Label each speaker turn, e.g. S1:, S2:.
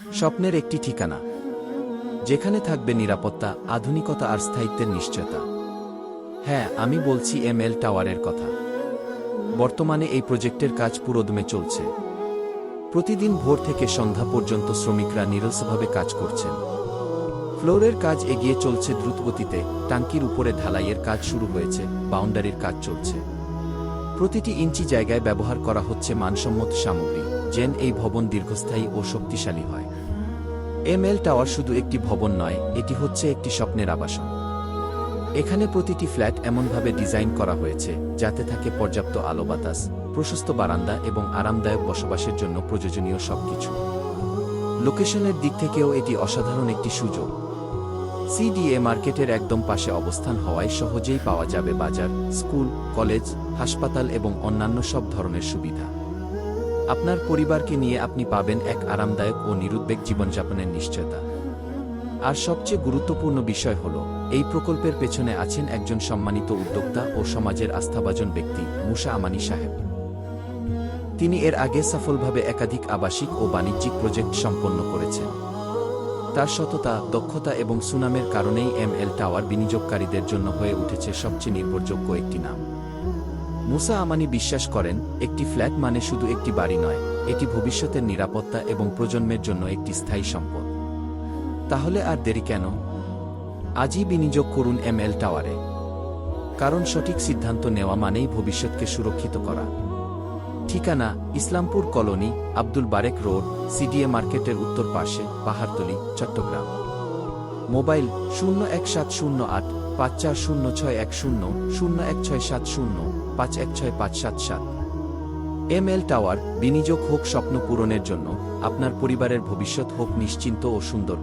S1: স্বপ্নের একটি ঠিকানা, যেখানে থাকবে নিরাপত্তা, আধুনিকতা আর স্থায়িত্বের নিশ্চয়তা। হ্যাঁ আমি বলছি এম এল টাওয়ারের কথা। বর্তমানে এই প্রজেক্টের কাজ পুরোদমে চলছে। প্রতিদিন ভোর থেকে সন্ধ্যা পর্যন্ত শ্রমিকরা নিরলসভাবে কাজ করছেন। ফ্লোরের কাজ এগিয়ে চলছে দ্রুতগতিতে, টাঙ্কির উপরে ঢালাইয়ের কাজ শুরু হয়েছে, বাউন্ডারির কাজ চলছে। প্রতিটি ইঞ্চি জায়গায় ব্যবহার করা হচ্ছে মানসম্মত সামগ্রী। যেন এই ভবন দীর্ঘস্থায়ী ও শক্তিশালী হয়। এম এল টাওয়ার শুধু একটি ভবন নয়, এটি হচ্ছে একটি স্বপ্নের আবাসন। এখানে প্রতিটি ফ্ল্যাট এমনভাবে ডিজাইন করা হয়েছে, যাতে থাকে পর্যাপ্ত আলো বাতাস, প্রশস্ত বারান্দা এবং আরামদায়ক বসবাসের জন্য প্রয়োজনীয় সবকিছু। লোকেশনের দিক থেকেও এটি অসাধারণ একটি সুযোগ। সিডিএ মার্কেটের একদম পাশে অবস্থান হওয়ায় সহজেই পাওয়া যাবে বাজার, স্কুল, কলেজ, হাসপাতাল এবং অন্যান্য সব ধরনের সুবিধা। আপনার পরিবারকে নিয়ে আপনি পাবেন এক আরামদায়ক ও নিরুদ্বেগ জীবনযাপনের নিশ্চয়তা। আর সবচেয়ে গুরুত্বপূর্ণ বিষয় হল, এই প্রকল্পের পেছনে আছেন একজন সম্মানিত উদ্যোক্তা ও সমাজের আস্থাভাজন ব্যক্তি মুসা আমানি সাহেব। তিনি এর আগে সফলভাবে একাধিক আবাসিক ও বাণিজ্যিক প্রজেক্ট সম্পন্ন করেছেন। তার সততা, দক্ষতা এবং সুনামের কারণেই এম এল টাওয়ার বিনিয়োগকারীদের জন্য হয়ে উঠেছে সবচেয়ে নির্ভরযোগ্য একটি নাম। মুসা আমানি বিশ্বাস করেন, একটি ফ্ল্যাট মানে শুধু একটি বাড়ি নয়, এটি ভবিষ্যতের নিরাপত্তা এবং প্রজন্মের জন্য একটি স্থায়ী সম্পদ। তাহলে আর দেরি কেন? আজই বিনিয়োগ করুন এম এল টাওয়ারে। কারণ সঠিক সিদ্ধান্ত নেওয়া মানেই ভবিষ্যৎকে সুরক্ষিত করা। ঠিকানা, Islampur colony, Abdul Barek road, CDA মার্কেটের উত্তর পাশে, পাহাড়তলি, চট্টগ্রাম। মোবাইল শূন্য এক সাত শূন্য আট পাঁচ চার শূন্য ছয় এক শূন্য শূন্য এক ছয় সাত শূন্য, পাঁচ এক ছয় পাঁচ সাত সাত। এম এল টাওয়ার বিনিয়োগ হোক স্বপ্ন পূরণের জন্য, আপনার পরিবারের ভবিষ্যৎ হোক নিশ্চিন্ত ও সুন্দর।